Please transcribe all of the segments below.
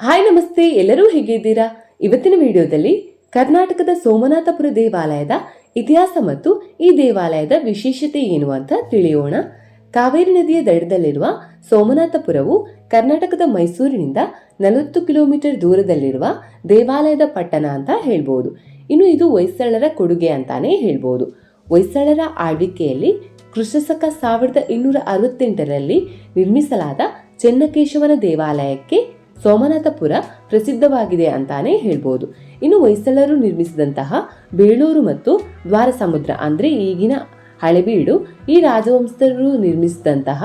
Hi ನಮಸ್ತೆ, ಎಲ್ಲರೂ ಹೇಗಿದ್ದೀರಾ? ಇವತ್ತಿನ ವಿಡಿಯೋದಲ್ಲಿ ಕರ್ನಾಟಕದ ಸೋಮನಾಥಪುರ ದೇವಾಲಯದ ಇತಿಹಾಸ ಮತ್ತು ಈ ದೇವಾಲಯದ ವಿಶೇಷತೆ ಏನು ಅಂತ ತಿಳಿಯೋಣ. ಕಾವೇರಿ ನದಿಯ ದಡದಲ್ಲಿರುವ ಸೋಮನಾಥಪುರವು ಕರ್ನಾಟಕದ ಮೈಸೂರಿನಿಂದ ನಲವತ್ತು ಕಿಲೋಮೀಟರ್ ದೂರದಲ್ಲಿರುವ ದೇವಾಲಯದ ಪಟ್ಟಣ ಅಂತ ಹೇಳ್ಬೋದು. ಇನ್ನು ಇದು ಹೊಯ್ಸಳರ ಕೊಡುಗೆ ಅಂತಾನೆ ಹೇಳ್ಬೋದು. ಹೊಯ್ಸಳರ ಆಳ್ವಿಕೆಯಲ್ಲಿ ಕ್ರಿಸ್ತಶಕ ಸಾವಿರದ ಇನ್ನೂರ ಅರವತ್ತೆಂಟರಲ್ಲಿ ನಿರ್ಮಿಸಲಾದ ಚೆನ್ನಕೇಶವನ ದೇವಾಲಯಕ್ಕೆ ಸೋಮನಾಥಪುರ ಪ್ರಸಿದ್ಧವಾಗಿದೆ ಅಂತಾನೆ ಹೇಳ್ಬೋದು. ಇನ್ನು ಹೊಯ್ಸಳರು ನಿರ್ಮಿಸಿದಂತಹ ಬೇಳೂರು ಮತ್ತು ದ್ವಾರಸಮುದ್ರ ಅಂದರೆ ಈಗಿನ ಹಳೆಬೀಡು ಈ ರಾಜವಂಶರು ನಿರ್ಮಿಸಿದಂತಹ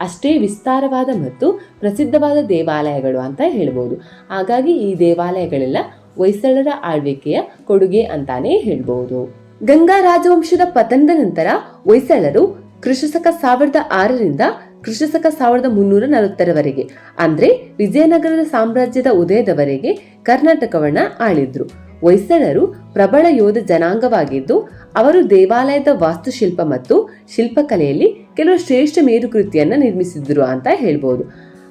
ಅಷ್ಟೇ ವಿಸ್ತಾರವಾದ ಮತ್ತು ಪ್ರಸಿದ್ಧವಾದ ದೇವಾಲಯಗಳು ಅಂತ ಹೇಳ್ಬೋದು. ಹಾಗಾಗಿ ಈ ದೇವಾಲಯಗಳೆಲ್ಲ ಹೊಯ್ಸಳರ ಆಳ್ವಿಕೆಯ ಕೊಡುಗೆ ಅಂತಾನೆ ಹೇಳ್ಬೋದು. ಗಂಗಾ ರಾಜವಂಶದ ಪತನದ ನಂತರ ಹೊಯ್ಸಳರು ಕ್ರಿಸ್ತಶಕ ಸಾವಿರದ ಆರರಿಂದ ಕೃಷಿಸಕ ಸಾವಿರದ ಮುನ್ನೂರ ನಲವತ್ತರವರೆಗೆ, ಅಂದ್ರೆ ವಿಜಯನಗರದ ಸಾಮ್ರಾಜ್ಯದ ಉದಯದವರೆಗೆ ಕರ್ನಾಟಕವನ್ನ ಆಳಿದ್ರು. ಹೊಯ್ಸಳರು ಪ್ರಬಲ ಯೋಧ ಜನಾಂಗವಾಗಿದ್ದು, ಅವರು ದೇವಾಲಯದ ವಾಸ್ತುಶಿಲ್ಪ ಮತ್ತು ಶಿಲ್ಪಕಲೆಯಲ್ಲಿ ಕೆಲವು ಶ್ರೇಷ್ಠ ಮೇರುಕೃತಿಯನ್ನ ನಿರ್ಮಿಸಿದ್ರು ಅಂತ ಹೇಳ್ಬೋದು.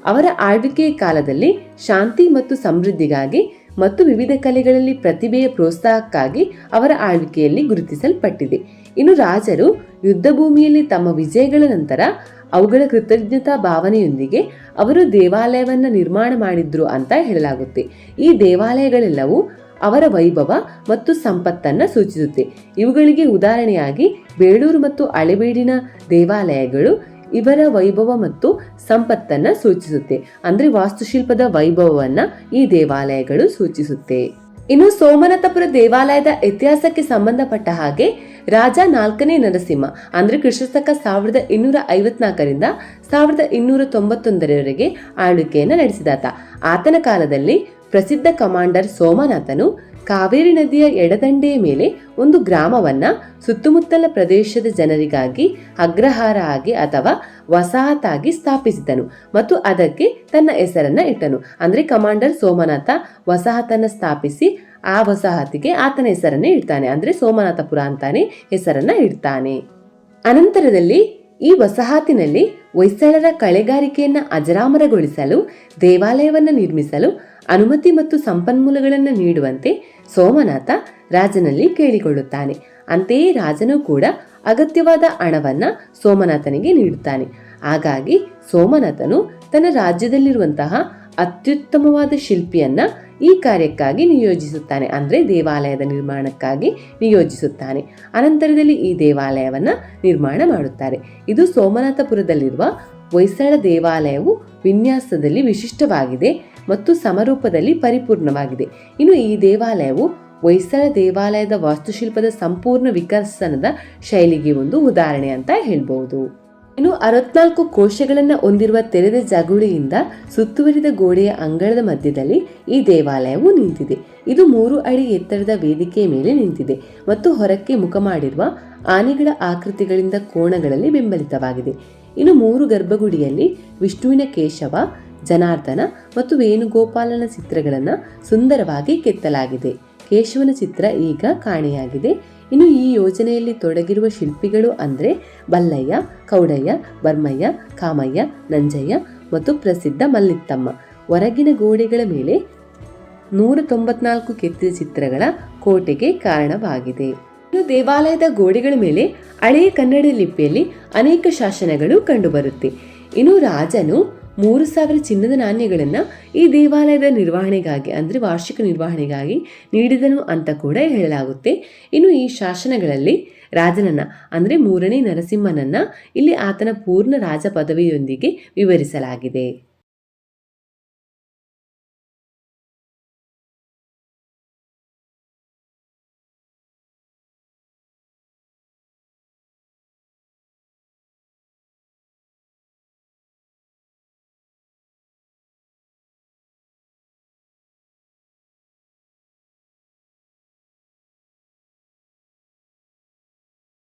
ಅವರ ಆಳ್ವಿಕೆಯ ಕಾಲದಲ್ಲಿ ಶಾಂತಿ ಮತ್ತು ಸಮೃದ್ಧಿಗಾಗಿ ಮತ್ತು ವಿವಿಧ ಕಲೆಗಳಲ್ಲಿ ಪ್ರತಿಭೆಯ ಪ್ರೋತ್ಸಾಹಕ್ಕಾಗಿ ಅವರ ಆಳ್ವಿಕೆಯಲ್ಲಿ ಗುರುತಿಸಲ್ಪಟ್ಟಿದೆ. ಇನ್ನು ರಾಜರು ಯುದ್ಧ ಭೂಮಿಯಲ್ಲಿ ತಮ್ಮ ವಿಜಯಗಳ ನಂತರ ಅವುಗಳ ಕೃತಜ್ಞತಾ ಭಾವನೆಯೊಂದಿಗೆ ಅವರು ದೇವಾಲಯವನ್ನು ನಿರ್ಮಾಣ ಮಾಡಿದ್ರು ಅಂತ ಹೇಳಲಾಗುತ್ತೆ. ಈ ದೇವಾಲಯಗಳೆಲ್ಲವೂ ಅವರ ವೈಭವ ಮತ್ತು ಸಂಪತ್ತನ್ನ ಸೂಚಿಸುತ್ತೆ. ಇವುಗಳಿಗೆ ಉದಾಹರಣೆಯಾಗಿ ಬೇಳೂರು ಮತ್ತು ಅಳೆಬೇಡಿನ ದೇವಾಲಯಗಳು ಇವರ ವೈಭವ ಮತ್ತು ಸಂಪತ್ತನ್ನ ಸೂಚಿಸುತ್ತೆ. ಅಂದ್ರೆ ವಾಸ್ತುಶಿಲ್ಪದ ವೈಭವವನ್ನ ಈ ದೇವಾಲಯಗಳು ಸೂಚಿಸುತ್ತೆ. ಇನ್ನು ಸೋಮನಾಥಪುರ ದೇವಾಲಯದ ಇತಿಹಾಸಕ್ಕೆ ಸಂಬಂಧಪಟ್ಟ ಹಾಗೆ ರಾಜ ನಾಲ್ಕನೇ ನರಸಿಂಹ, ಅಂದ್ರೆ ಕ್ರಿಸ್ತಕ ಸಾವಿರದ ಇನ್ನೂರ ಐವತ್ನಾಲ್ಕರಿಂದ ಸಾವಿರದ ಇನ್ನೂರ ತೊಂಬತ್ತೊಂದರವರೆಗೆ ಆಳ್ವಿಕೆಯನ್ನು ನಡೆಸಿದಾತ. ಆತನ ಕಾಲದಲ್ಲಿ ಪ್ರಸಿದ್ಧ ಕಮಾಂಡರ್ ಸೋಮನಾಥನು ಕಾವೇರಿ ನದಿಯ ಎಡದಂಡೆಯ ಮೇಲೆ ಒಂದು ಗ್ರಾಮವನ್ನ ಸುತ್ತಮುತ್ತಲ ಪ್ರದೇಶದ ಜನರಿಗಾಗಿ ಅಗ್ರಹಾರ ಆಗಿ ಅಥವಾ ವಸಾಹತಾಗಿ ಸ್ಥಾಪಿಸಿದನು ಮತ್ತು ಅದಕ್ಕೆ ತನ್ನ ಹೆಸರನ್ನ ಇಟ್ಟನು. ಅಂದ್ರೆ ಕಮಾಂಡರ್ ಸೋಮನಾಥ ವಸಾಹತನ್ನ ಸ್ಥಾಪಿಸಿ ಆ ವಸಾಹತಿಗೆ ಆತನ ಹೆಸರನ್ನೇ ಇಡ್ತಾನೆ. ಅಂದ್ರೆ ಸೋಮನಾಥಪುರ ಅಂತಾನೆ ಹೆಸರನ್ನ ಇಡ್ತಾನೆ. ಅನಂತರದಲ್ಲಿ ಈ ವಸಾಹತಿನಲ್ಲಿ ಹೊಯ್ಸಳರ ಕಳೆಗಾರಿಕೆಯನ್ನ ಅಜರಾಮರಗೊಳಿಸಲು, ದೇವಾಲಯವನ್ನು ನಿರ್ಮಿಸಲು ಅನುಮತಿ ಮತ್ತು ಸಂಪನ್ಮೂಲಗಳನ್ನು ನೀಡುವಂತೆ ಸೋಮನಾಥ ರಾಜನಲ್ಲಿ ಕೇಳಿಕೊಳ್ಳುತ್ತಾನೆ. ಅಂತೆಯೇ ರಾಜನು ಕೂಡ ಅಗತ್ಯವಾದ ಹಣವನ್ನ ಸೋಮನಾಥನಿಗೆ ನೀಡುತ್ತಾನೆ. ಹಾಗಾಗಿ ಸೋಮನಾಥನು ತನ್ನ ರಾಜ್ಯದಲ್ಲಿರುವಂತಹ ಅತ್ಯುತ್ತಮವಾದ ಶಿಲ್ಪಿಯನ್ನ ಈ ಕಾರ್ಯಕ್ಕಾಗಿ ನಿಯೋಜಿಸುತ್ತಾನೆ. ಅಂದರೆ ದೇವಾಲಯದ ನಿರ್ಮಾಣಕ್ಕಾಗಿ ನಿಯೋಜಿಸುತ್ತಾನೆ. ಅನಂತರದಲ್ಲಿ ಈ ದೇವಾಲಯವನ್ನು ನಿರ್ಮಾಣ ಮಾಡುತ್ತಾರೆ. ಇದು ಸೋಮನಾಥಪುರದಲ್ಲಿರುವ ಹೊಯ್ಸಳ ದೇವಾಲಯವು ವಿನ್ಯಾಸದಲ್ಲಿ ವಿಶಿಷ್ಟವಾಗಿದೆ ಮತ್ತು ಸಮರೂಪದಲ್ಲಿ ಪರಿಪೂರ್ಣವಾಗಿದೆ. ಇನ್ನು ಈ ದೇವಾಲಯವು ಹೊಯ್ಸಳ ದೇವಾಲಯದ ವಾಸ್ತುಶಿಲ್ಪದ ಸಂಪೂರ್ಣ ವಿಕಸನದ ಶೈಲಿಗೆ ಒಂದು ಉದಾಹರಣೆ ಅಂತ ಹೇಳ್ಬಹುದು ಇನ್ನು ಅರವತ್ನಾಲ್ಕು ಕೋಶಗಳನ್ನು ಹೊಂದಿರುವ ತೆರೆದ ಜಗುಳಿಯಿಂದ ಸುತ್ತುವರಿದ ಗೋಡೆಯ ಅಂಗಳದ ಮಧ್ಯದಲ್ಲಿ ಈ ದೇವಾಲಯವು ನಿಂತಿದೆ. ಇದು ಮೂರು ಅಡಿ ಎತ್ತರದ ವೇದಿಕೆಯ ಮೇಲೆ ನಿಂತಿದೆ ಮತ್ತು ಹೊರಕ್ಕೆ ಮುಖ ಮಾಡಿರುವ ಆನೆಗಳ ಆಕೃತಿಗಳಿಂದ ಕೋಣಗಳಲ್ಲಿ ಬೆಂಬಲಿತವಾಗಿದೆ. ಇನ್ನು ಮೂರು ಗರ್ಭಗುಡಿಯಲ್ಲಿ ವಿಷ್ಣುವಿನ ಕೇಶವ, ಜನಾರ್ದನ ಮತ್ತು ವೇಣುಗೋಪಾಲನ ಚಿತ್ರಗಳನ್ನು ಸುಂದರವಾಗಿ ಕೆತ್ತಲಾಗಿದೆ. ಕೇಶವನ ಚಿತ್ರ ಈಗ ಕಾಣೆಯಾಗಿದೆ. ಇನ್ನು ಈ ಯೋಜನೆಯಲ್ಲಿ ತೊಡಗಿರುವ ಶಿಲ್ಪಿಗಳು ಅಂದರೆ ಬಲ್ಲಯ್ಯ, ಕೌಡಯ್ಯ, ಬರ್ಮಯ್ಯ, ಕಾಮಯ್ಯ, ನಂಜಯ್ಯ ಮತ್ತು ಪ್ರಸಿದ್ಧ ಮಲ್ಲಿತ್ತಮ್ಮ. ಹೊರಗಿನ ಗೋಡೆಗಳ ಮೇಲೆ ನೂರ ತೊಂಬತ್ನಾಲ್ಕು ಕೆತ್ತಿದ ಚಿತ್ರಗಳ ಕೋಟೆಗೆ ಕಾರಣವಾಗಿದೆ. ಇನ್ನು ದೇವಾಲಯದ ಗೋಡೆಗಳ ಮೇಲೆ ಹಳೆಯ ಕನ್ನಡ ಲಿಪಿಯಲ್ಲಿ ಅನೇಕ ಶಾಸನಗಳು ಕಂಡುಬರುತ್ತೆ. ಇನ್ನು ರಾಜನು ಮೂರು ಸಾವಿರ ಚಿನ್ನದ ನಾಣ್ಯಗಳನ್ನು ಈ ದೇವಾಲಯದ ನಿರ್ವಹಣೆಗಾಗಿ, ಅಂದರೆ ವಾರ್ಷಿಕ ನಿರ್ವಹಣೆಗಾಗಿ ನೀಡಿದನು ಅಂತ ಕೂಡ ಹೇಳಲಾಗುತ್ತೆ. ಇನ್ನು ಈ ಶಾಸನಗಳಲ್ಲಿ ರಾಜನನ್ನ, ಅಂದರೆ ಮೂರನೇ ನರಸಿಂಹನನ್ನ ಇಲ್ಲಿ ಆತನ ಪೂರ್ಣ ರಾಜ ಪದವಿಯೊಂದಿಗೆ ವಿವರಿಸಲಾಗಿದೆ.